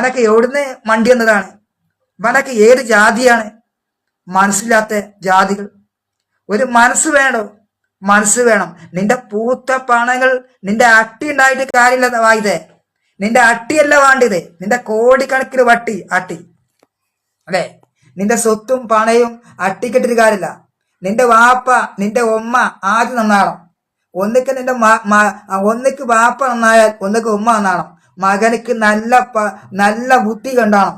ഇവനൊക്കെ എവിടുന്ന് മണ്ടി വന്നതാണ്? ഇവനൊക്കെ ഏത് ജാതിയാണ്? മനസ്സില്ലാത്ത ജാതികൾ. ഒരു മനസ്സ് വേണോ മനസ്സ് വേണം. നിന്റെ പൂത്ത പണങ്ങൾ നിന്റെ അട്ടി ഉണ്ടായിട്ട് കാര്യമില്ല വായിതേ നിന്റെ അട്ടിയല്ല വേണ്ടത് നിന്റെ കോടിക്കണക്കിന് വട്ടി അട്ടി. അല്ലേ? നിന്റെ സ്വത്തും പണയും അട്ടിക്കിട്ടൊരു കാര്യമില്ല. നിന്റെ വാപ്പ നിന്റെ ഉമ്മ ആദ്യം നന്നാകണം. ഒന്നിക്ക് നിന്റെ ഒന്നിക്ക് വാപ്പ നന്നായാൽ ഒന്നിക്ക് ഉമ്മ നന്നാകണം. മകനിക്ക് നല്ല നല്ല ബുദ്ധി കണ്ടാണം.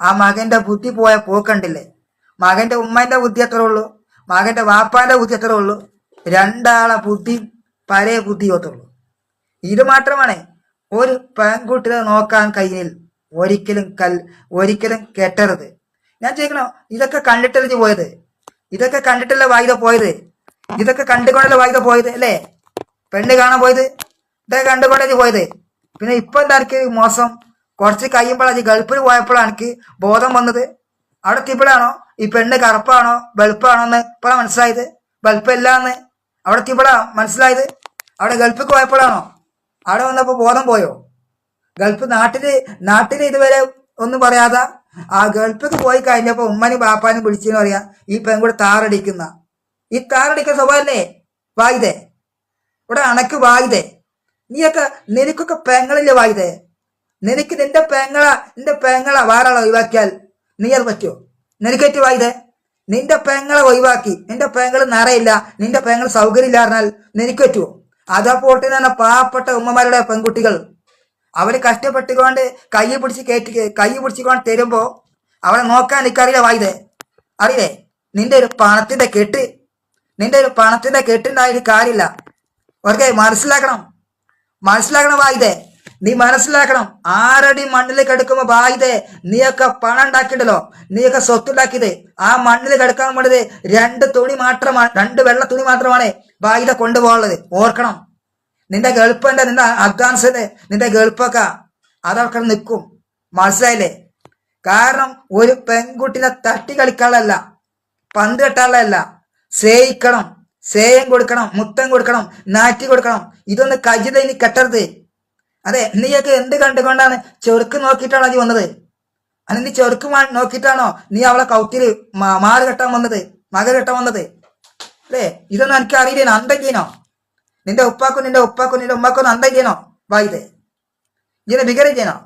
ആ മകന്റെ ബുദ്ധി പോയ പോക്കണ്ടില്ലേ? മകന്റെ ഉമ്മന്റെ ബുദ്ധി എത്ര ഉള്ളൂ? മകന്റെ വാപ്പാന്റെ ബുദ്ധി എത്ര ഉള്ളൂ? രണ്ടാളെ ബുദ്ധി പഴയ ബുദ്ധി ഒത്തുള്ളൂ ഇത് മാത്രമാണ് ഒരു പെൺകുട്ടിയെ നോക്കാൻ കയ്യിൽ ഒരിക്കലും കൽ ഒരിക്കലും കെട്ടരുത്. ഞാൻ ചോദിക്കണോ ഇതൊക്കെ കണ്ടിട്ടല്ലേ പോയത്? ഇതൊക്കെ കണ്ടിട്ടല്ലേ വായുത പോയത്? ഇതൊക്കെ കണ്ടുകൊണ്ടല്ലേ വായുത പോയത് അല്ലേ? പെണ്ണ് കാണാൻ പോയത്? ഇതൊക്കെ കണ്ടുകൊണ്ടല്ലേ പോയത്? പിന്നെ ഇപ്പൊ എന്താ എനിക്ക് മോശം? കുറച്ച് കഴിയുമ്പോഴാണ് ഗൾഫിൽ പോയപ്പോഴാണ് എനിക്ക് ബോധം വന്നത്. അവിടെ എത്തിയപ്പോഴാണോ? ഈ പെണ്ണ് കറുപ്പാണോ? വെളുപ്പാണോ എന്ന് ഇപ്പോഴാണ് മനസ്സിലായത്. വെളുപ്പല്ലാന്ന്. അവിടെ എത്തിയപ്പോഴാ മനസ്സിലായത്. അവിടെ ഗൾഫിൽ പോയപ്പോഴാണോ? അവിടെ വന്നപ്പോൾ ബോധം പോയോ? ഗൾഫ് നാട്ടിൽ നാട്ടിൽ ഇതുവരെ ഒന്നും പറയാതെ. ആ ഗൾഫിൽ പോയി കഴിഞ്ഞപ്പോ ഉമ്മനും ബാപ്പാനും വിളിച്ചെന്ന് പറയാ ഈ പെൺകൂടെ താറടിക്കുന്ന. ഈ താറടിക്കുന്ന സ്വഭാവല്ലേ? വായുതേ. ഇവിടെ അണക്ക് വായുതേ. നീയൊക്കെ നിനക്കൊക്കെ പെങ്ങളില്ലേ വായുതേ? നിനക്ക് നിന്റെ പെങ്ങള നിന്റെ പെങ്ങള വേറെ ഒഴിവാക്കിയാൽ നീ അത് പറ്റുമോ നിനക്കേറ്റ് വായുതേ? നിന്റെ പെങ്ങളെ ഒഴിവാക്കി നിന്റെ പെങ്ങൾ നിറയില്ല നിന്റെ പെങ്ങൾ സൗകര്യം ഇല്ലായിരുന്നാൽ നിനക്ക് പറ്റുമോ അതാ പോട്ടെ തന്നെ പാവപ്പെട്ട ഉമ്മമാരുടെ പെൺകുട്ടികൾ. അവർ കഷ്ടപ്പെട്ടുകൊണ്ട് കൈ പിടിച്ച് കയറ്റി കൈ പിടിച്ചുകൊണ്ട് തരുമ്പോ അവളെ നോക്കാൻ എനിക്കറിയില്ല വായുതേ? അറിയില്ലേ? നിന്റെ ഒരു പണത്തിന്റെ കെട്ട് നിന്റെ ഒരു പണത്തിന്റെ കെട്ടുണ്ടായിട്ട് കാര്യമില്ല. ഓർക്കെ മനസ്സിലാക്കണം. മനസ്സിലാക്കണം വായുതേ. നീ മനസ്സിലാക്കണം. ആരടി മണ്ണിലേക്ക് എടുക്കുമ്പോ വായുതേ നീയൊക്കെ പണം ഉണ്ടാക്കിയിട്ടല്ലോ നീയൊക്കെ സ്വത്തുണ്ടാക്കിയത്. ആ മണ്ണിൽ കിടക്കാൻ വേണ്ടത് രണ്ട് തുണി മാത്രമാണ് രണ്ട് വെള്ള തുണി മാത്രമാണ് വായുത കൊണ്ടുപോകാനുള്ളത്. ഓർക്കണം. നിന്റെ ഗൾഫിന്റെ നിന്റെ അഫ്ഗാനിസ്ഥാന് നിന്റെ ഗൾഫൊക്കെ അതവിടെ നിൽക്കും. മനസ്സിലായില്ലേ? കാരണം ഒരു പെൺകുട്ടിനെ തട്ടി കളിക്കാനുള്ളതല്ല പന്ത് കെട്ടാനുള്ളതല്ല. സേയിക്കണം സേയം കൊടുക്കണം മുത്തം കൊടുക്കണം നാറ്റി കൊടുക്കണം. ഇതൊന്ന് കജിത ഇനി കെട്ടരുത്. അതെ നീയൊക്കെ എന്ത് കണ്ടുകൊണ്ടാണ് ചെറുക്ക് നോക്കിയിട്ടാണോ നീ വന്നത്? അല്ല നീ ചെറുക്ക് നോക്കിയിട്ടാണോ നീ അവളെ കൗത്തിൽ മാറ് കെട്ടാൻ വന്നത് മക കെട്ടാൻ വന്നത്? അല്ലേ ഇതൊന്നും എനിക്ക് അറിയില്ലേനോ അന്തം ചെയ്യണോ നിന്റെ ഉപ്പാക്കും നിന്റെ ഉപ്പാക്കും നിന്റെ ഉമ്മാക്കൊന്നും അന്തം വായിത് ഇതിനെ വികരം ചെയ്യണോ?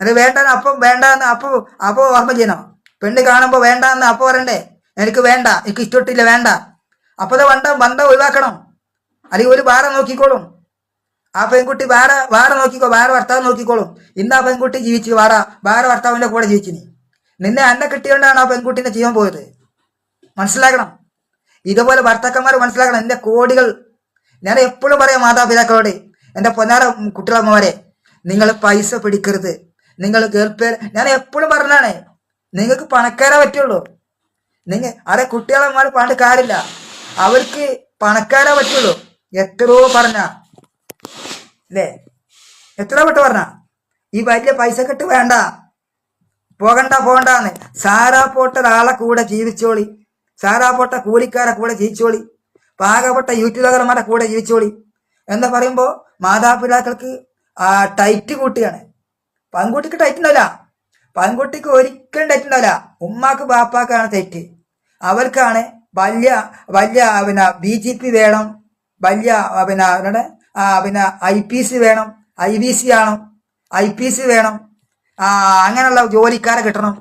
അത് വേണ്ട അപ്പം വേണ്ട എന്ന് അപ്പൊ അപ്പൊ ഓർമ്മ ചെയ്യണോ? പെണ്ണ് കാണുമ്പോ വേണ്ടെന്ന് അപ്പൊ പറയണ്ടേ? എനിക്ക് വേണ്ട എനിക്ക് ഇഷ്ടപ്പെട്ടില്ല വേണ്ട. അപ്പൊ അത് വണ്ട ബന്ധം ഒഴിവാക്കണം. അല്ലെങ്കിൽ ഒരു വേറെ നോക്കിക്കോളും. ആ പെൺകുട്ടി വേറെ വേറെ നോക്കിക്കോ വേറെ ഭർത്താവ് നോക്കിക്കോളും. ഇന്ന് ആ പെൺകുട്ടി ജീവിച്ചു വേറെ വേറെ ഭർത്താവിന്റെ കൂടെ ജീവിച്ചു നീ നിന്നെ എന്നെ കിട്ടിയോണ്ടാണ് ആ പെൺകുട്ടിന്റെ ജീവൻ പോയത്. മനസ്സിലാക്കണം. ഇതുപോലെ ഭർത്താക്കന്മാർ മനസ്സിലാക്കണം. എന്റെ കോടികൾ ഞാൻ എപ്പോഴും പറയാം മാതാപിതാക്കളോട് എന്റെ പൊന്നാര കുട്ടികളമ്മമാരെ നിങ്ങൾ പൈസ പിടിക്കരുത്. നിങ്ങൾ കേൾപ്പേർ ഞാൻ എപ്പോഴും പറഞ്ഞാണ് നിങ്ങൾക്ക് പണക്കാരെ പറ്റുള്ളൂ. നിങ്ങൾ അതെ കുട്ടികളമ്മമാർ പണ്ട് കാര്യമില്ല. അവർക്ക് പണക്കാരെ പറ്റുള്ളൂ. എത്രയോ പറഞ്ഞ. അല്ലേ എത്ര പെട്ട് പറഞ്ഞ. ഈ വലിയ പൈസ കെട്ട് വേണ്ട. പോകണ്ട പോകണ്ടെന്ന്. സാറാ പോട്ട ഒരാളെ കൂടെ ജീവിച്ചോളി. സാറാ പോട്ട കൂലിക്കാരെ കൂടെ ജീവിച്ചോളി. പാകപ്പെട്ട യൂട്യൂബർമാരുടെ കൂടെ ജീവിച്ചോളി. എന്ന് പറയുമ്പോ മാതാപിതാക്കൾക്ക് ആ ടൈറ്റ് കൂട്ടിയാണ് പൺകുട്ടിക്ക് ടൈറ്റ് ഉണ്ടാവില്ല. പൺകുട്ടിക്ക് ഒരിക്കലും ടൈറ്റ് ഉണ്ടാവില്ല. ഉമ്മാക്ക് ബാപ്പാക്കാണ് തെറ്റ് അവർക്കാണ് വലിയ വലിയ പിന്നെ ബി ജെ പി വേണം. വലിയ പിന്നെ പിന്നെ ഐ പി സി വേണം. ഐ ബി സി ആണോ. ഐ പി സി വേണം. അങ്ങനെയുള്ള ജോലിക്കാരെ കിട്ടണം.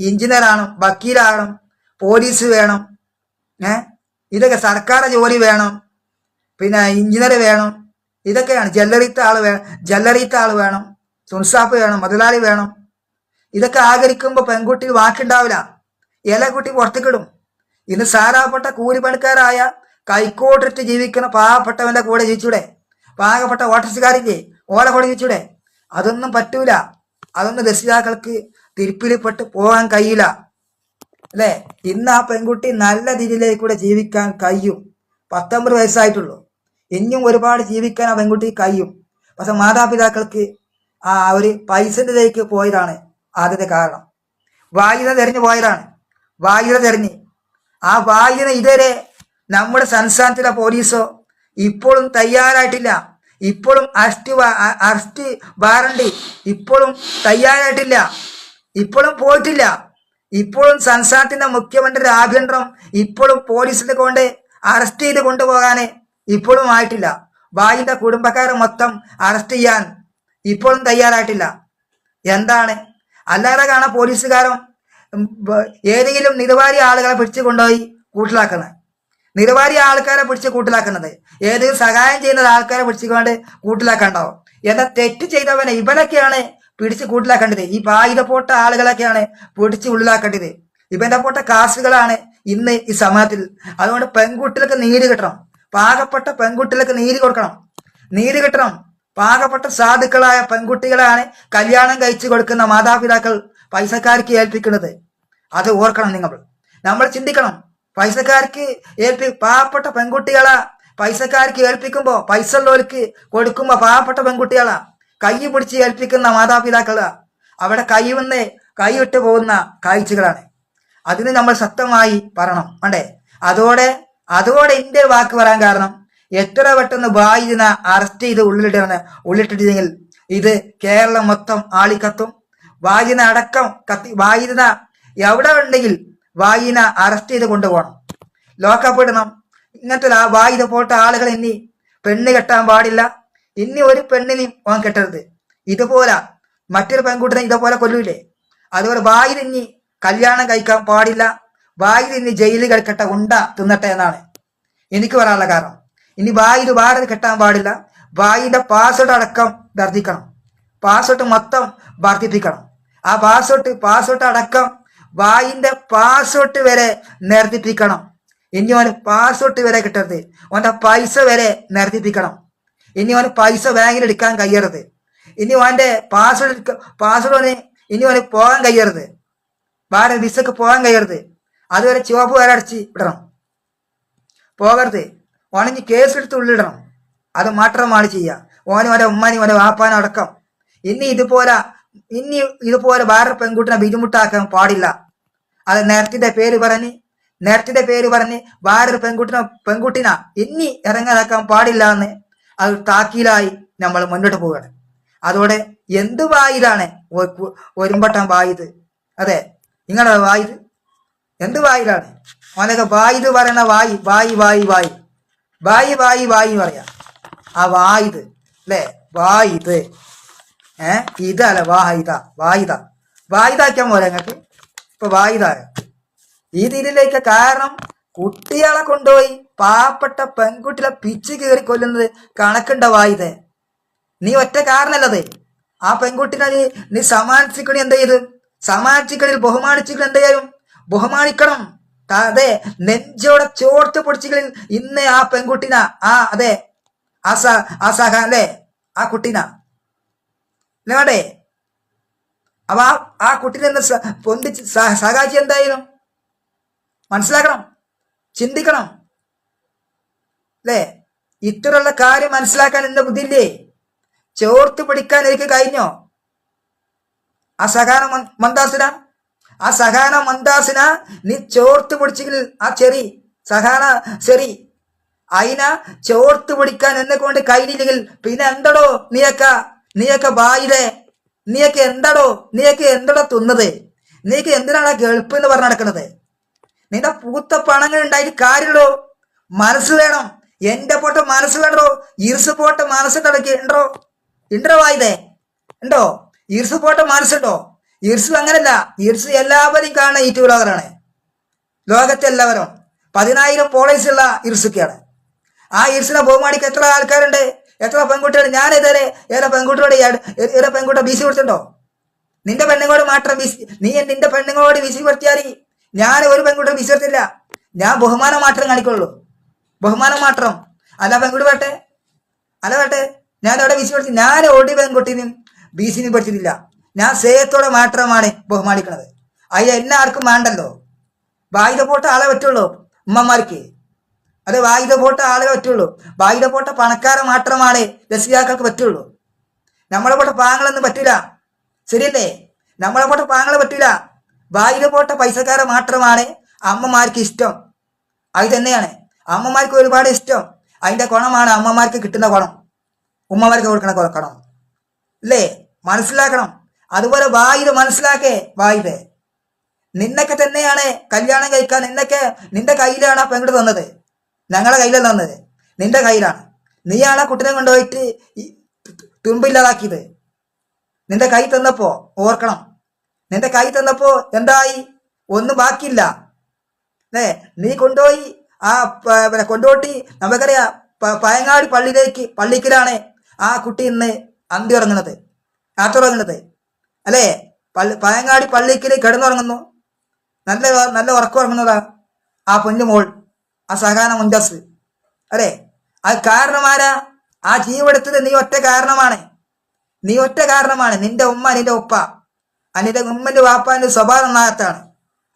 എഞ്ചിനീയർ ആകണം. വക്കീലാകണം പോലീസ് വേണം. ഏ? ഇതൊക്കെ സർക്കാർ ജോലി വേണം. പിന്നെ എഞ്ചിനീയർ വേണം. ഇതൊക്കെയാണ്. ജല്ലറിത്ത ആൾ വേണം ജല്ലറിത്ത ആൾ വേണം. സുൻസാപ്പ് വേണം. മുതലാളി വേണം. ഇതൊക്കെ ആഗ്രഹിക്കുമ്പോൾ പെൺകുട്ടി വാക്കുണ്ടാവില്ല. ഇല കുട്ടി പുറത്തേക്കിടും. ഇന്ന് സാരാപ്പെട്ട കൂലിപ്പണിക്കാരായ കൈക്കോട്ടിട്ട് ജീവിക്കുന്ന പാവപ്പെട്ടവന്റെ കൂടെ ജീവിച്ചൂടെ? പാകപ്പെട്ട ഓട്ടർസുകാരില്ലേ? ഓല കൂടെ ജീവിച്ചൂടെ അതൊന്നും പറ്റൂല. അതൊന്നും രക്ഷിതാക്കൾക്ക് തിരുപ്പിലിപ്പെട്ട് പോകാൻ കഴിയില്ല. അല്ലേ? ഇന്ന് ആ പെൺകുട്ടി നല്ല രീതിയിലേക്ക് കൂടെ ജീവിക്കാൻ കഴിയും. പത്തൊമ്പത് വയസ്സായിട്ടുള്ളൂ. ഇനിയും ഒരുപാട് ജീവിക്കാൻ ആ പെൺകുട്ടി കഴിയും. പക്ഷെ മാതാപിതാക്കൾക്ക് ആ ഒരു പൈസന്റെതിലേക്ക് പോയതാണ് ആദ്യത്തെ കാരണം. വായുത തെരഞ്ഞു പോയതാണ്. വായുത തെരഞ്ഞ്. ആ വായുന ഇതുവരെ നമ്മുടെ സംസ്ഥാനത്തിലെ പോലീസോ ഇപ്പോഴും തയ്യാറായിട്ടില്ല. ഇപ്പോഴും അറസ്റ്റ് അറസ്റ്റ് വാറണ്ട് ഇപ്പോഴും തയ്യാറായിട്ടില്ല. ഇപ്പോഴും പോയിട്ടില്ല. ഇപ്പോഴും സംസ്ഥാനത്തിന്റെ മുഖ്യമന്ത്രി ആഭ്യന്തരം ഇപ്പോഴും പോലീസിനെ കൊണ്ട് അറസ്റ്റ് ചെയ്ത് കൊണ്ടുപോകാൻ ഇപ്പോഴും ആയിട്ടില്ല. ബായിന്റെ കുടുംബക്കാരെ മൊത്തം അറസ്റ്റ് ചെയ്യാൻ ഇപ്പോഴും തയ്യാറായിട്ടില്ല. എന്താണ്? അല്ലാതെ കാണാൻ പോലീസുകാരും ഏതെങ്കിലും നിരവധി ആളുകളെ പിടിച്ചു കൊണ്ടുപോയി കൂട്ടിലാക്കുന്നത്. നിരവധി ആൾക്കാരെ പിടിച്ച് കൂട്ടിലാക്കുന്നത്. ഏതെങ്കിലും സഹായം ചെയ്യുന്ന ആൾക്കാരെ പിടിച്ചുകൊണ്ട് കൂട്ടിലാക്കണ്ടാവും. എന്നാൽ തെറ്റ് ചെയ്തവനെ ഇവനൊക്കെയാണ് പിടിച്ച് കൂട്ടിലാക്കേണ്ടത്. ഈ ബായുധ ആളുകളൊക്കെയാണ് പിടിച്ച് ഉള്ളിലാക്കേണ്ടത്. ഇവന്റെ പോട്ട കാസുകളാണ് ഇന്ന് ഈ സമൂഹത്തിൽ അതുകൊണ്ട് പെൺകുട്ടികൾക്ക് നീര് കിട്ടണം. പാകപ്പെട്ട പെൺകുട്ടികൾക്ക് നീര് കൊടുക്കണം. നീര് കിട്ടണം. പാകപ്പെട്ട സാധുക്കളായ പെൺകുട്ടികളാണ് കല്യാണം കഴിച്ചു കൊടുക്കുന്ന മാതാപിതാക്കൾ പൈസക്കാർക്ക് ഏൽപ്പിക്കുന്നത്. അത് ഓർക്കണം നിങ്ങൾ. നമ്മൾ ചിന്തിക്കണം. പൈസക്കാർക്ക് ഏൽപ്പി പാവപ്പെട്ട പെൺകുട്ടികളാ. പൈസക്കാർക്ക് ഏൽപ്പിക്കുമ്പോ പൈസ ഉള്ളവർക്ക് കൊടുക്കുമ്പോ പാവപ്പെട്ട പെൺകുട്ടികളാ. കൈ പിടിച്ച് ഏൽപ്പിക്കുന്ന മാതാപിതാക്കളാ. അവിടെ കൈവന്ന് കൈവിട്ട് പോകുന്ന കാഴ്ചകളാണ്. അതിന് നമ്മൾ ശക്തമായി പറയണം. അണ്ടേ അതോടെ അതോടെ എന്റെ വാക്ക് പറയാൻ കാരണം എത്ര പെട്ടെന്ന് ബായിദിന അറസ്റ്റ് ചെയ്ത് ഉള്ളിലിട്ടാണ് ഉള്ളിട്ടിട്ടില്ലെങ്കിൽ ഇത് കേരളം മൊത്തം ആളിക്കത്തും. വായിന അടക്കം കത്തി വായിന എവിടെ ഉണ്ടെങ്കിൽ വായിന അറസ്റ്റ് ചെയ്ത് കൊണ്ടുപോകണം. ലോക്കപ്പ് ഇടണം. ഇങ്ങനത്തെ ആ വായുധ പോട്ട ആളുകൾ ഇനി പെണ്ണ് കെട്ടാൻ പാടില്ല. ഇനി ഒരു പെണ്ണിനെയും വാൻ കെട്ടരുത്. ഇതുപോലെ മറ്റൊരു പെൺകുട്ടിനെ ഇതുപോലെ കൊല്ലൂലേ. അതുപോലെ വായിൽ ഇനി കല്യാണം കഴിക്കാൻ പാടില്ല. വായിൽ ഇനി ജയിലിൽ കിടക്കട്ടെ ഉണ്ട തിന്നട്ടെ എന്നാണ്. എനിക്ക് പറയാനുള്ള കാരണം. ഇനി വായിൽ വാടക കെട്ടാൻ പാടില്ല. വായിന്റെ പാസ്വേഡ് അടക്കം വർദ്ധിക്കണം. പാസ്വേഡ് മൊത്തം വർദ്ധിപ്പിക്കണം. ആ പാസ്വേഡ് പാസ്വേഡ് അടക്കം വായിന്റെ പാസ്വേഡ് വരെ നിർദ്ദിപ്പിക്കണം ഇനി ഓന് പാസ്വേഡ് വരെ കിട്ടരുത്. ഓന്റെ പൈസ വരെ നിർദ്ദിപ്പിക്കണം ഇനി ഓന് പൈസ ബാങ്കിൽ എടുക്കാൻ കഴിയരുത്. ഇനി പാസ്വേർഡ് പാസ്വേഡ് പാസ്വേഡ് ഇനി ഓന് പോകാൻ കഴിയരുത്. വേറെ വിസക്ക് പോകാൻ കഴിയരുത്. അതുവരെ ചുവപ്പ് വരെ അടച്ച് ഇടണം. പോകരുത്. കേസ് എടുത്ത് ഉള്ളിടണം. അത് മാത്രമാണ് ചെയ്യുക. ഓനും ഓരോ ഉമ്മാനും ഓരോ വാപ്പാനും അടക്കം. ഇനി ഇതുപോലെ ഇനി ഇതുപോലെ വേറെ പെൺകുട്ടിനെ ബുദ്ധിമുട്ടാക്കാൻ പാടില്ല. അത് നേരത്തിന്റെ പേര് പറഞ്ഞ് നേരത്തിന്റെ പേര് പറഞ്ഞ് വേറൊരു പെൺകുട്ടിനെ പെൺകുട്ടിനെ ഇനി ഇറങ്ങാതാക്കാൻ പാടില്ല എന്ന് അത് താക്കീലായി നമ്മൾ മുന്നോട്ട് പോവുകയാണ്. അതോടെ എന്ത് വായിലാണ് ഒരുമ്പട്ടം വായത്? അതെ നിങ്ങളുടെ വായത്? എന്ത് വായിലാണ്? അവനൊക്കെ വായിത് പറയണ വായി വായി വായി വായി. വായി വായി വായി പറയാ. ആ വായിത് അല്ലേ? വായുത്. ഏ? അല്ല വാഹിത. വായിത വായുതാക്കാൻ പോലെ ഞങ്ങൾക്ക് ഇപ്പൊ വായിത ഈ രീതിയിലേക്ക് കാരണം കുട്ടികളെ കൊണ്ടുപോയി പാവപ്പെട്ട പെൺകുട്ടികളെ പിച്ച് കയറി കൊല്ലുന്നത് കണക്കുണ്ട വായിത നീ ഒറ്റ കാരണല്ലത്. ആ പെൺകുട്ടിനെ നീ നീ സമാനിച്ചിക്കണി എന്ത് ചെയ്ത്? സമാനിച്ചിക്കണിൽ ബഹുമാനിച്ചിക്കണി എന്ത് ചെയ്യും? ബഹുമാനിക്കണം. അതെ നെഞ്ചോടെ ചോർത്ത് പൊടിച്ചികളിൽ ഇന്ന് ആ പെൺകുട്ടിന. ആ അതെ. ആ സ ആ സഹ അല്ലേ? ആ കുട്ടിന. അല്ലേ അപ്പൊ ആ ആ കുട്ടിനെ ഒന്ന് സ- പൊന്തിച്ച് സ- സഹായിച്ച് എന്തായാലും? മനസ്സിലാക്കണം? ചിന്തിക്കണം? അല്ലേ ഇത്തരമുള്ള കാര്യം മനസ്സിലാക്കാൻ എന്റെ ബുദ്ധിയില്ലേ ചോർത്ത് പിടിക്കാൻ എനിക്ക് കഴിഞ്ഞോ? ആ സഹാന മന്ദാസിന? ആ സഹാന മന്ദാസിന? നീ ചോർത്ത് പിടിച്ചെങ്കിൽ ആ ചെറി സഹാന ചെറി. അയിന ചോർത്ത് പിടിക്കാൻ എന്നെ കൊണ്ട് കഴിഞ്ഞില്ലെങ്കിൽ പിന്നെ എന്തടോ നീയൊക്ക നീയൊക്കെ വായിലെ? നീയൊക്കെ എന്താടോ? നീയൊക്കെ എന്തടോ തിന്നത്? നീക്ക് എന്തിനാണ് ഗൾഫ് എന്ന് പറഞ്ഞു നടക്കുന്നത് നിന്റെ പൂത്ത പണങ്ങൾ ഉണ്ടായിട്ട് കാര്യമുള്ളൂ. മനസ്സ് വേണം. എന്റെ പോട്ട് മനസ്സ് വേണ്ടോ. ഇർസ് പോട്ട് മനസ്സ് തുടക്കി. ഉണ്ടോ? ഉണ്ടോ വായുതേ ഉണ്ടോ? ഇർസ് പോട്ട് മനസ്സുണ്ടോ ഇർസ് അങ്ങനല്ല. ഇർസ് എല്ലാവരും കാണുന്ന ഈ ലോകരാണ് ലോകത്തെ എല്ലാവരും പതിനായിരം ഫോളോവേഴ്സ് ഉള്ള ഇർസൊക്കെയാണ്. ആ ഇർസിനെ ബഹുമാനിക്ക് എത്ര ആൾക്കാരുണ്ട്? എത്ര പെൺകുട്ടികൾ ഞാൻ ഇതുവരെ ഏറെ പെൺകുട്ടിയോട് ഏറെ ബി സി കൊടുത്തിട്ടുണ്ടോ? നിന്റെ പെണ്ണുങ്ങളോട് മാത്രം ബിസി നീ നിന്റെ പെണ്ണുങ്ങളോട് ബി സി വരുത്തിയാൽ ഞാൻ ഒരു പെൺകുട്ടി ബി സി കൊടുത്തില്ല ഞാൻ ബഹുമാനം മാത്രം കാണിക്കുള്ളൂ. ബഹുമാനം മാത്രം. അല്ല പെൺകുട്ടി വട്ടെ അല്ല വട്ടെ ഞാൻ അവിടെ ബി സി കൊടുത്തി ഞാൻ ഒരു ബി സിനും പഠിച്ചിട്ടില്ല. ഞാൻ സ്നേഹത്തോടെ മാത്രമാണ് ബഹുമാനിക്കുന്നത് അതിൽ ആർക്കും വേണ്ടല്ലോ. ബാഹ്യ പോട്ട് ആളെ പറ്റുള്ളൂ. ഉമ്മമാർക്ക്. അത് വായുധ പോട്ട ആളെ പറ്റുള്ളൂ. വായുധ പോട്ട പണക്കാരെ മാത്രമാണ് രസികാക്കൾക്ക് പറ്റുള്ളൂ. നമ്മളെ പോട്ട പാങ്ങളൊന്നും പറ്റില്ല. ശരിയല്ലേ? നമ്മളെ പോട്ട പാങ്ങളെ പറ്റില്ല. വായുധ പോട്ട പൈസക്കാരെ മാത്രമാണ് അമ്മമാർക്ക് ഇഷ്ടം. അത് തന്നെയാണ്. അമ്മമാർക്ക് ഒരുപാട് ഇഷ്ടം. അതിന്റെ ഗുണമാണ് അമ്മമാർക്ക് കിട്ടുന്ന ഗുണം ഉമ്മമാർക്ക് കൊടുക്കണ കൊടുക്കണം അല്ലേ? മനസ്സിലാക്കണം. അതുപോലെ വായുധ മനസ്സിലാക്കേ വായുധ നിന്നൊക്കെ തന്നെയാണ് കല്യാണം കഴിക്കാൻ നിന്നൊക്കെ നിന്റെ കയ്യിലാണ് ആ പെങ്ങട് തന്നത്. ഞങ്ങളുടെ കയ്യിലല്ല തന്നത് നിന്റെ കയ്യിലാണ്. നീയാണ് ആ കുട്ടിനെ കൊണ്ടുപോയിട്ട് തുമ്പില്ലാതാക്കിയത് നിന്റെ കൈ തന്നപ്പോ ഓർക്കണം. നിന്റെ കൈ തന്നപ്പോ എന്തായി? ഒന്നും ബാക്കിയില്ല. ഏ നീ കൊണ്ടുപോയി ആ പിന്നെ കൊണ്ടുപോട്ടി നമുക്കറിയാം പയങ്ങാടി പള്ളിയിലേക്ക് പള്ളിക്കലാണ് ആ കുട്ടി ഇന്ന് അന്തി ഉറങ്ങുന്നത്. രാത്തുറങ്ങുന്നത് അല്ലേ? പള്ളി പയങ്ങാടി പള്ളിക്കൽ കിടന്നുറങ്ങുന്നു. നല്ല നല്ല ഉറക്കം ഉറങ്ങുന്നതാ ആ പൊന്നു മോൾ ആ സഹാന മുന്തസ് അല്ലേ? അത് കാരണമാരാ ആ ജീവെടുത്തത് നീ ഒറ്റ കാരണമാണ്. നീ ഒറ്റ കാരണമാണ്. നിന്റെ ഉമ്മ നിന്റെ ഉപ്പ അതിന്റെ ഉമ്മന്റെ വാപ്പാന്റെ സ്വഭാവം നന്നാകത്താണ്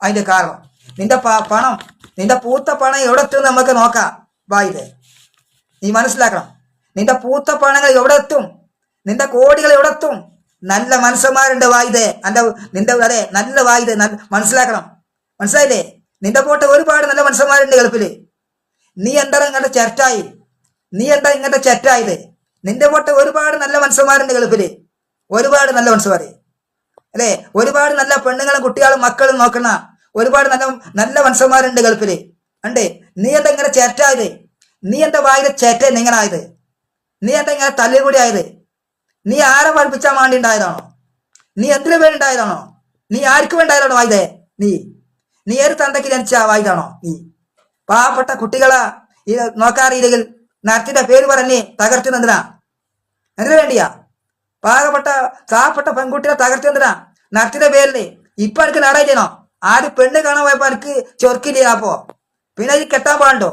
അതിന്റെ കാരണം. നിന്റെ പണം നിന്റെ പൂത്ത പണം എവിടെ എത്തും നമുക്ക് നോക്കാം. വായിൽ നീ മനസ്സിലാക്കണം. നിന്റെ പൂത്ത പണങ്ങൾ എവിടെ എത്തും നിന്റെ കോടികൾ എവിടെ എത്തും നല്ല മനുഷ്യന്മാരുണ്ട് വായുതേ അന്റെ നിന്റെ അതെ നല്ല വായുതേ മനസ്സിലാക്കണം. മനസ്സിലായില്ലേ? നിന്റെ പോട്ടെ ഒരുപാട് നല്ല മനുഷ്യന്മാരുണ്ട് ഗൾഫിൽ. നീ എന്താ ഇങ്ങോട്ട് ചെറ്റായി നീ എന്താ ഇങ്ങോട്ട് ചെറ്റായത് നിന്റെ പോട്ടെ ഒരുപാട് നല്ല മനുഷ്യന്മാരുണ്ട് ഗൾഫിൽ. ഒരുപാട് നല്ല മനുഷ്യന്മാര്. അല്ലേ? ഒരുപാട് നല്ല പെണ്ണുങ്ങളും കുട്ടികളും മക്കളും നോക്കണ ഒരുപാട് നല്ല നല്ല മനുഷ്യന്മാരുണ്ട് ഗൾഫിൽ. ഉണ്ട് നീ എന്താ ഇങ്ങനെ ചേറ്റായത് നീ എന്താ വായിൽ ചേറ്റ നിങ്ങളായത്? നീ എന്താ ഇങ്ങനെ തല്ലുകൂടി ആയത്? നീ ആരെ പഠിപ്പിച്ചാൽ വേണ്ടി ഉണ്ടായതാണോ? നീ എത്ര പേര് ഉണ്ടായതാണോ? നീ ആർക്ക് വേണ്ടായതാണോ വായുതേ? നീ. നീ ഏത് തന്തയ്ക്ക് ജനിച്ച വായുതാണോ? നീ. പാവപ്പെട്ട കുട്ടികളാ. ഈ നോക്കാറിയില്ലെങ്കിൽ നരത്തിന്റെ പേര് പറഞ്ഞ് തകർത്തുന്നതിനാ എന്തിനു വേണ്ടിയാ? പാകപ്പെട്ട പെൺകുട്ടികളെ പെൺകുട്ടിയെ തകർത്തുന്നതിനാ നരത്തിന്റെ പേരിൽ ഇപ്പൊ എനിക്ക് നടയില്ലനോ ആര് പെണ്ണ് കാണാൻ പോയപ്പോ എനിക്ക് ചൊർക്കില്ല അപ്പോ? പിന്നെ ഇത് കെട്ടാൻ പാടുണ്ടോ?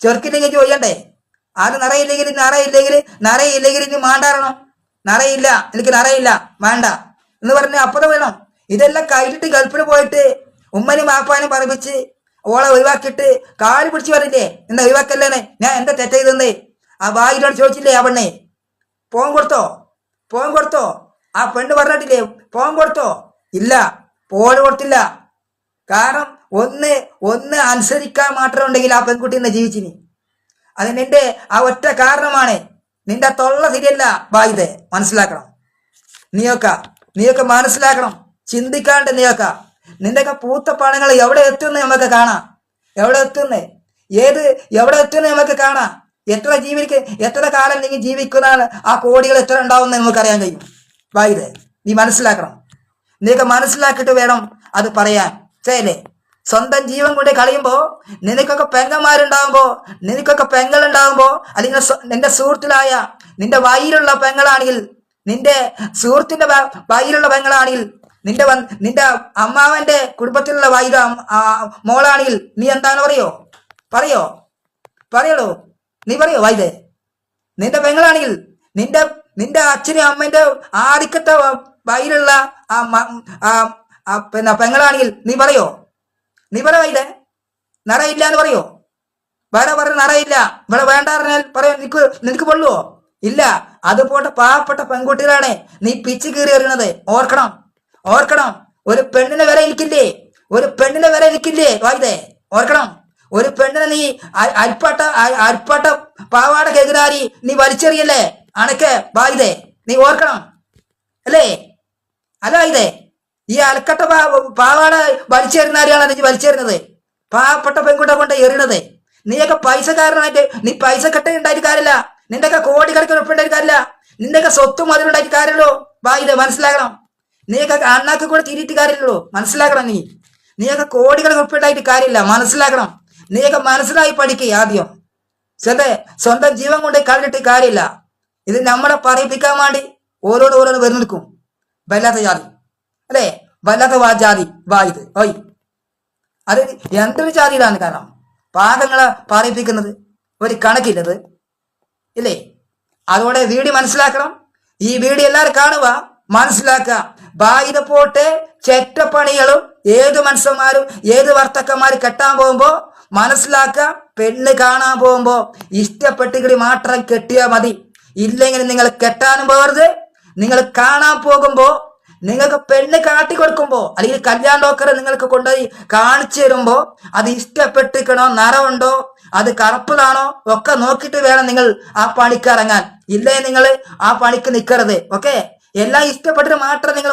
ചെറുക്കില്ലെങ്കിൽ ചോദിക്കണ്ടേ ആര് നിറയില്ലെങ്കിൽ നിറയില്ലെങ്കിൽ നിറയില്ലെങ്കിൽ ഇനി മാണ്ടാറണം നിറയില്ല എനിക്ക് നിറയില്ല വേണ്ട എന്ന് പറഞ്ഞ് അപ്പുറം വേണം. ഇതെല്ലാം കഴിഞ്ഞിട്ട് ഗൾഫിൽ പോയിട്ട് ഉമ്മനും മാപ്പാനും പറപ്പിച്ച് ഓളെ ഒഴിവാക്കിയിട്ട് കാൽ പിടിച്ച് പറഞ്ഞില്ലേ? എന്താ ഒഴിവാക്കല്ലേനെ ഞാൻ എന്താ തെറ്റെയ്തേ ആ വായിലോട് ചോദിച്ചില്ലേ ആ പെണ്ണെ പോൻ കൊടുത്തോ? പോൻ കൊടുത്തോ? ആ പെണ്ണ് പറഞ്ഞിട്ടില്ലേ? പോൻ കൊടുത്തോ? ഇല്ല. പോൽ കൊടുത്തില്ല. കാരണം ഒന്ന് ഒന്ന് അനുസരിക്കാൻ മാത്രം ഉണ്ടെങ്കിൽ ആ പെൺകുട്ടി ഇന്ന് ജീവിച്ചിനി. അത് നിന്റെ ആ ഒറ്റ കാരണമാണ്. നിന്റെ തൊള്ള ശരിയല്ല. ബാധ്യത മനസ്സിലാക്കണം. നീയൊക്കെ നീയൊക്കെ മനസ്സിലാക്കണം. ചിന്തിക്കാണ്ട് നീയൊക്കെ. നിന്റെയൊക്കെ പൂത്ത എവിടെ എത്തുന്നു നമുക്ക് കാണാം? എവിടെ എത്തുന്നേ? ഏത് എവിടെ എത്തുന്നു നമുക്ക് കാണാം? എത്ര ജീവിക്ക് എത്ര കാലം നീ ജീവിക്കുന്ന ആ കോടികൾ എത്ര ഉണ്ടാവുമെന്ന് നമുക്കറിയാൻ കഴിയും. ബായിത് നീ മനസ്സിലാക്കണം. നിനക്ക് മനസ്സിലാക്കിയിട്ട് വേണം അത് പറയാൻ. ശരിയല്ലേ സ്വന്തം ജീവൻ കൊണ്ട് കളയുമ്പോ നിനക്കൊക്കെ പെങ്ങന്മാരുണ്ടാവുമ്പോ നിനക്കൊക്കെ പെങ്ങളുണ്ടാവുമ്പോ അല്ലെങ്കിൽ നിന്റെ സുഹൃത്തിലായ നിന്റെ വയിലുള്ള പെങ്ങളാണെങ്കിൽ നിന്റെ സുഹൃത്തിന്റെ വയിലുള്ള പെങ്ങളാണെങ്കിൽ നിന്റെ നിന്റെ അമ്മാവന്റെ കുടുംബത്തിലുള്ള വൈദ മോളാണെങ്കിൽ നീ എന്താണ് പറയോ? പറയോ? പറയടോ. നീ പറയോ വൈദേ? നിന്റെ പെങ്ങളാണെങ്കിൽ നിന്റെ നിന്റെ അച്ഛനും അമ്മന്റെ ആദിക്കത്തെ വയലുള്ള ആ പിന്നെ പെങ്ങളാണെങ്കിൽ നീ പറയോ? നീ പറ വൈദേ. നിറയില്ല എന്ന് പറയോ? വേറെ പറഞ്ഞ നിറയില്ല ഇവിടെ വേണ്ട പറഞ്ഞാൽ പറയാൻ നിനക്ക് നിനക്ക് പൊള്ളുവോ? ഇല്ല. അതുപോലെ പാവപ്പെട്ട പെൺകുട്ടികളാണ് നീ പിച്ച് കീറി എറിയണത് ഓർക്കണം. ഓർക്കണം ഒരു പെണ്ണിനെ വരെ എനിക്കില്ലേ ഒരു പെണ്ണിനെ വരെ എനിക്കില്ലേ വായിതേ ഓർക്കണം. ഒരു പെണ്ണിനെ നീ അൽപ്പട്ട അരിപ്പാട്ട അ- അരിപ്പാട്ട പാവാട കെതിരാരി നീ വലിച്ചെറിയല്ലേ? അണക്ക് വായിതേ നീ ഓർക്കണം. അല്ലേ? അല്ല ഇതേ ഈ അലക്കട്ട പാ- പാവാട വലിച്ചെറിയുന്നാരെയാണ് നീ വലിച്ചെറിയുന്നത്? പാവപ്പെട്ട പെൺകുട്ടെ കൊണ്ട് എറിയണത്? നീയൊക്കെ പൈസക്കാരനായിട്ട് നീ പൈസ കെട്ട ഉണ്ടായിട്ട് കാര്യമില്ല നിന്റെയൊക്കെ കോടികൾക്ക് ഉറപ്പുണ്ടായിട്ട് കാര്യമില്ല നിന്റെയൊക്കെ സ്വത്തും അതിലുണ്ടായിട്ട് കാര്യമല്ലോ വാ ഇത് മനസ്സിലാക്കണം. നീയൊക്കെ അണ്ണാക്ക് കൂടെ തിരിയിട്ട് കാര്യമില്ലല്ലോ. മനസ്സിലാക്കണം നീ. നീയൊക്കെ കോടികൾ ഉൾപ്പെട്ടായിട്ട് കാര്യമില്ല. മനസ്സിലാക്കണം. നീയൊക്കെ മനസ്സിലായി പഠിക്കുക ആദ്യം. സ്വന്തം സ്വന്തം ജീവൻ കൊണ്ട് കളഞ്ഞിട്ട് കാര്യമില്ല. ഇത് നമ്മളെ പറയിപ്പിക്കാൻ വേണ്ടി ഓരോന്ന് ഓരോന്ന് വരുന്ന നിൽക്കും. വല്ലാത്ത ജാതി. അല്ലേ? വല്ലാത്ത വാ ജാതി. വാ ഇത്. ഓയ്. അത് എന്തൊരു ജാതിയിലാണ് കാരണം? പാകങ്ങളെ പറയിപ്പിക്കുന്നത് ഒരു കണക്കില്ലത്. ഇല്ലേ? അതോടെ വീഡിയോ മനസ്സിലാക്കണം. ഈ വീഡിയോ എല്ലാവരും കാണുക മനസ്സിലാക്കുക. ബായിത പോട്ടെ ചെറ്റപ്പണികളും ഏത് മനുഷ്യന്മാരും ഏത് വർത്തക്കന്മാരും കെട്ടാൻ പോകുമ്പോ മനസ്സിലാക്കുക പെണ്ണ് കാണാൻ പോകുമ്പോ ഇഷ്ടപ്പെട്ടുകിടി മാത്രം കെട്ടിയാൽ മതി. ഇല്ലെങ്കിൽ നിങ്ങൾ കെട്ടാനും പോകരുത്. നിങ്ങൾ കാണാൻ പോകുമ്പോ നിങ്ങൾക്ക് പെണ്ണ് കാട്ടി കൊടുക്കുമ്പോ അല്ലെങ്കിൽ കല്യാൺ ഡോക്കറെ നിങ്ങൾക്ക് കൊണ്ടുപോയി കാണിച്ചു തരുമ്പോ അത് ഇഷ്ടപ്പെട്ടിരിക്കണോ നിറമുണ്ടോ അത് കറുപ്പതാണോ ഒക്കെ നോക്കിയിട്ട് വേണം നിങ്ങൾ ആ പണിക്ക് ഇറങ്ങാൻ. ഇല്ലേ നിങ്ങൾ? ആ പണിക്ക് നിൽക്കരുത് ഓക്കെ? എല്ലാം ഇഷ്ടപ്പെട്ടിട്ട് മാത്രം നിങ്ങൾ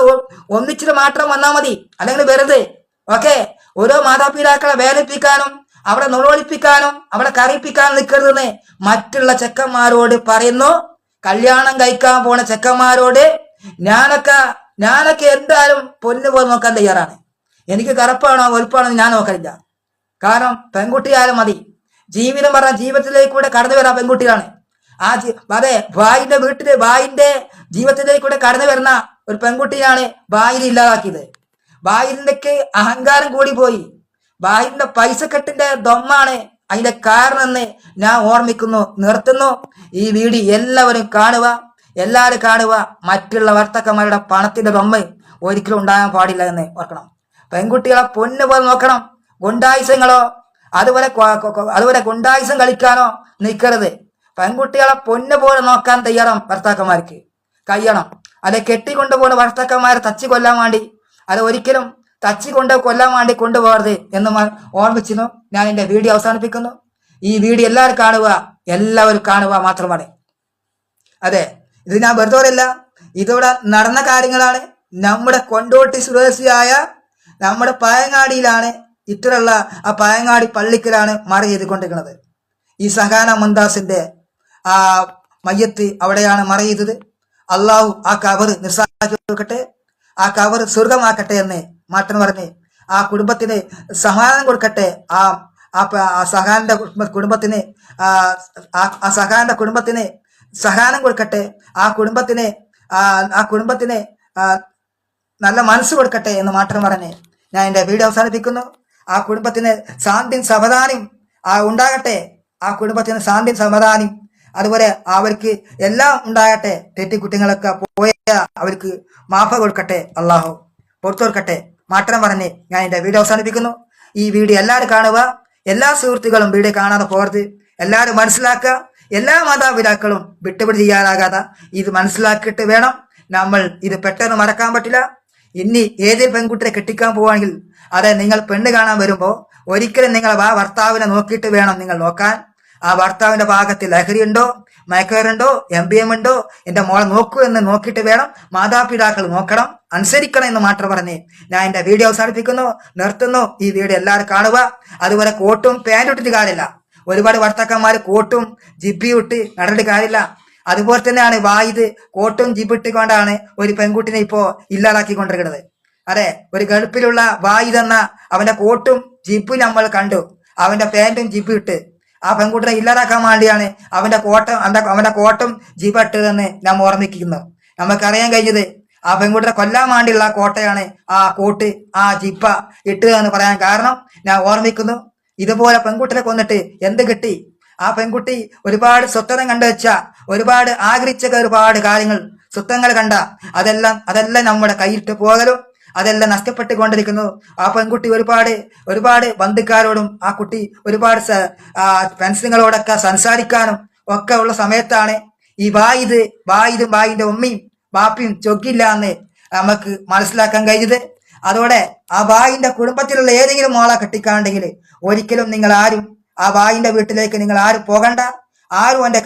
ഒന്നിച്ചിട്ട് മാത്രം വന്നാൽ മതി. അല്ലെങ്കിൽ വെറുതെ. ഓക്കെ ഓരോ മാതാപിതാക്കളെ വേദനിപ്പിക്കാനും അവിടെ നുളവളിപ്പിക്കാനും അവിടെ കറിയിപ്പിക്കാനും നിൽക്കരുതെന്ന് മറ്റുള്ള ചെക്കന്മാരോട് പറയുന്നു. കല്യാണം കഴിക്കാൻ പോണ ചെക്കന്മാരോട് ഞാനൊക്കെ ഞാനൊക്കെ എന്തായാലും പൊന്നു പോയി നോക്കാൻ തയ്യാറാണ്. എനിക്ക് കറുപ്പാണോ വെളുപ്പാണോ ഞാൻ നോക്കലില്ല. കാരണം പെൺകുട്ടിയായാലും മതി. ജീവിതം പറഞ്ഞ ജീവിതത്തിലേക്ക് കൂടെ കടന്നു വരാൻ പെൺകുട്ടിയാണ് ആ അതെ ഭായിന്റെ വീട്ടിൽ ഭായിന്റെ ജീവിതത്തിലേക്ക് കൂടെ കടന്നു വരുന്ന ഒരു പെൺകുട്ടിയാണ് ഭായിനെ ഇല്ലാതാക്കിയത്. ഭായിന്റെക്ക് അഹങ്കാരം കൂടി പോയി. ഭായിന്റെ പൈസക്കെട്ടിന്റെ ദൊമ്മാണ് അതിന്റെ കാരണമെന്ന് ഞാൻ ഓർമ്മിക്കുന്നു നിർത്തുന്നു. ഈ വീഡിയോ എല്ലാവരും കാണുക എല്ലാവരും കാണുക. മറ്റുള്ള വർത്തക്കന്മാരുടെ പണത്തിന്റെ ദൊമ്മ ഒരിക്കലും ഉണ്ടാകാൻ പാടില്ല എന്ന് ഓർക്കണം. പെൺകുട്ടികളെ പൊന്നു പോലെ നോക്കണം. ഗുണ്ടായുസങ്ങളോ അതുപോലെ അതുപോലെ ഗുണ്ടായുസം കളിക്കാനോ നിൽക്കരുത്. പെൺകുട്ടികളെ പൊന്നു പോലെ നോക്കാൻ തയ്യാറാം ഭർത്താക്കന്മാർക്ക്. കഴിയണം അത് കെട്ടിക്കൊണ്ടുപോകുന്ന ഭർത്താക്കന്മാരെ തച്ചു കൊല്ലാൻ വേണ്ടി അത് ഒരിക്കലും തച്ചു കൊണ്ട് കൊല്ലാൻ വേണ്ടി കൊണ്ടുപോകരുത് എന്ന് ഓർമ്മിച്ചിരുന്നു. ഞാൻ എന്റെ വീഡിയോ അവസാനിപ്പിക്കുന്നു. ഈ വീഡിയോ എല്ലാവരും കാണുക എല്ലാവരും കാണുക മാത്രമാണ്. അതെ ഇത് ഞാൻ വെറുതോരല്ല ഇതിവിടെ നടന്ന കാര്യങ്ങളാണ്. നമ്മുടെ കൊണ്ടോട്ടി സ്വദേശിയായ നമ്മുടെ പായങ്ങാടിയിലാണ് ഇത്തരമുള്ള ആ പായങ്ങാടി പള്ളിക്കലാണ് മറ ചെയ്തുകൊണ്ടിരിക്കുന്നത്. ഈ സഹാന മുന്താസിന്റെ ആ മയ്യത്ത് അവിടെയാണ് മറയുന്നത്. അള്ളാഹു ആ കവർ നിസ്സാക്കി ആ കവർ സ്വർഗമാക്കട്ടെ എന്ന് മാറ്റൻ പറഞ്ഞ് ആ കുടുംബത്തിന് സഹായം കൊടുക്കട്ടെ. ആ ആ സഹാന്റെ കുടുംബത്തിന് ആ സഹാന്റെ കുടുംബത്തിന് സഹാനം കൊടുക്കട്ടെ. ആ കുടുംബത്തിന് ആ ആ കുടുംബത്തിന് നല്ല മനസ്സ് കൊടുക്കട്ടെ എന്ന് മാത്രം പറഞ്ഞ് ഞാൻ എന്റെ വീഡിയോ അവസാനിപ്പിക്കുന്നു. ആ കുടുംബത്തിന് ശാന്തിയും സമാധാനം ആ ഉണ്ടാകട്ടെ. ആ കുടുംബത്തിന് ശാന്തിയും സമാധാനം അതുപോലെ അവർക്ക് എല്ലാം ഉണ്ടാകട്ടെ. തെറ്റിക്കുട്ടികളൊക്കെ പോയ അവർക്ക് മാഫ കൊടുക്കട്ടെ അള്ളാഹു പുറത്തു കൊടുക്കട്ടെ മാത്രം പറഞ്ഞ് ഞാൻ എന്റെ വീഡിയോ അവസാനിപ്പിക്കുന്നു. ഈ വീഡിയോ എല്ലാവരും കാണുക. എല്ലാ സുഹൃത്തുക്കളും വീഡിയോ കാണാതെ പോകരുത്. എല്ലാവരും മനസ്സിലാക്കുക. എല്ലാ മാതാപിതാക്കളും വിട്ടുപിടി ചെയ്യാനാകാതെ ഇത് മനസ്സിലാക്കിയിട്ട് വേണം. നമ്മൾ ഇത് പെട്ടെന്ന് മറക്കാൻ പറ്റില്ല. ഇനി ഏതൊരു പെൺകുട്ടിയെ കെട്ടിക്കാൻ പോവാണെങ്കിൽ അതെ നിങ്ങൾ പെണ്ണ് കാണാൻ വരുമ്പോൾ ഒരിക്കലും നിങ്ങൾ ആ ഭർത്താവിനെ നോക്കിയിട്ട് വേണം നിങ്ങൾ നോക്കാൻ. ആ ഭർത്താവിന്റെ ഭാഗത്ത് ലഹരി ഉണ്ടോ മയക്കുമരുണ്ടോ എം ബി എം ഉണ്ടോ എന്റെ മോളെ നോക്കൂ എന്ന് നോക്കിയിട്ട് വേണം മാതാപിതാക്കൾ നോക്കണം. അനുസരിക്കണം എന്ന് മാത്രം പറഞ്ഞ് ഞാൻ എന്റെ വീഡിയോ അവസാനിപ്പിക്കുന്നു. നിർത്തുന്നു. ഈ വീഡിയോ എല്ലാവരും കാണുക. അതുപോലെ കോട്ടും പാന്റ് ഇട്ടിട്ട് കാര്യമില്ല. ഒരുപാട് ഭർത്താക്കന്മാർ കോട്ടും ജിബി ഇട്ട് നടന്നിട്ട് കാര്യമില്ല. അതുപോലെ തന്നെയാണ് വായുത് കോട്ടും ജിബ് ഇട്ടുകൊണ്ടാണ് ഒരു പെൺകുട്ടിനെ ഇപ്പോ ഇല്ലാതാക്കിക്കൊണ്ടിരിക്കുന്നത്. അതെ ഒരു ഗൾഫിലുള്ള വായിതെന്ന തന്ന അവന്റെ കോട്ടും ജിബും നമ്മൾ കണ്ടു. അവന്റെ പാന്റും ജിബും ഇട്ട് ആ പെൺകുട്ടിനെ ഇല്ലാതാക്കാൻ വേണ്ടിയാണ് അവന്റെ കോട്ടം അവന്റെ അവന്റെ കോട്ടം ജിബ ഇട്ടതെന്ന് നാം ഓർമ്മിക്കുന്നു നമുക്കറിയാൻ കഴിഞ്ഞത് ആ പെൺകുട്ടിനെ കൊല്ലാൻ വേണ്ടിയുള്ള കോട്ടയാണ് ആ കോട്ട് ആ ജിപ്പ ഇട്ടുക എന്ന് പറയാൻ കാരണം ഞാൻ ഓർമ്മിക്കുന്നു. ഇതുപോലെ പെൺകുട്ടിനെ കൊന്നിട്ട് എന്ത് കിട്ടി? ആ പെൺകുട്ടി ഒരുപാട് സ്വത്വം കണ്ടുവച്ച ഒരുപാട് ആഗ്രഹിച്ച ഒരുപാട് കാര്യങ്ങൾ സ്വത്തങ്ങൾ കണ്ട അതെല്ലാം അതെല്ലാം നമ്മുടെ കയ്യിട്ട് പോകലും അതെല്ലാം നഷ്ടപ്പെട്ടുകൊണ്ടിരിക്കുന്നു. ആ പെൺകുട്ടി ഒരുപാട് ഒരുപാട് ബന്ധുക്കാരോടും ആ കുട്ടി ഒരുപാട് ഫ്രണ്ട്സുകളോടൊക്കെ സംസാരിക്കാനും ഒക്കെ ഉള്ള സമയത്താണ് ഈ വായിത് വായിതും ബായിന്റെ ഉമ്മയും ബാപ്പിയും ചൊക്കില്ല എന്ന് നമുക്ക് മനസ്സിലാക്കാൻ കഴിഞ്ഞത്. അതോടെ ആ ബായിന്റെ കുടുംബത്തിലുള്ള ഏതെങ്കിലും ആളെ കെട്ടിക്കാണ്ടെങ്കിൽ ഒരിക്കലും നിങ്ങൾ ആരും ആ ബായിന്റെ വീട്ടിലേക്ക് നിങ്ങൾ ആരും പോകണ്ട. ആരും എന്റെ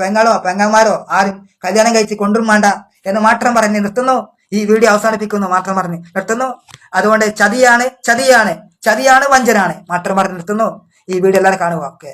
പെങ്ങളോ പെങ്ങന്മാരോ ആരും കല്യാണം കഴിച്ച് കൊണ്ടുവരും വേണ്ട എന്ന് മാത്രം പറഞ്ഞ് നിർത്തുന്നു. ഈ വീഡിയോ അവസാനിപ്പിക്കുന്നു മാത്രം പറഞ്ഞ് നിർത്തുന്നു. അതുകൊണ്ട് ചതിയാണ് ചതിയാണ് ചതിയാണ് വഞ്ചനാണ്. മാത്രം പറഞ്ഞ് നിർത്തുന്നു. ഈ വീഡിയോ എല്ലാവരും കാണുക. ഓക്കെ.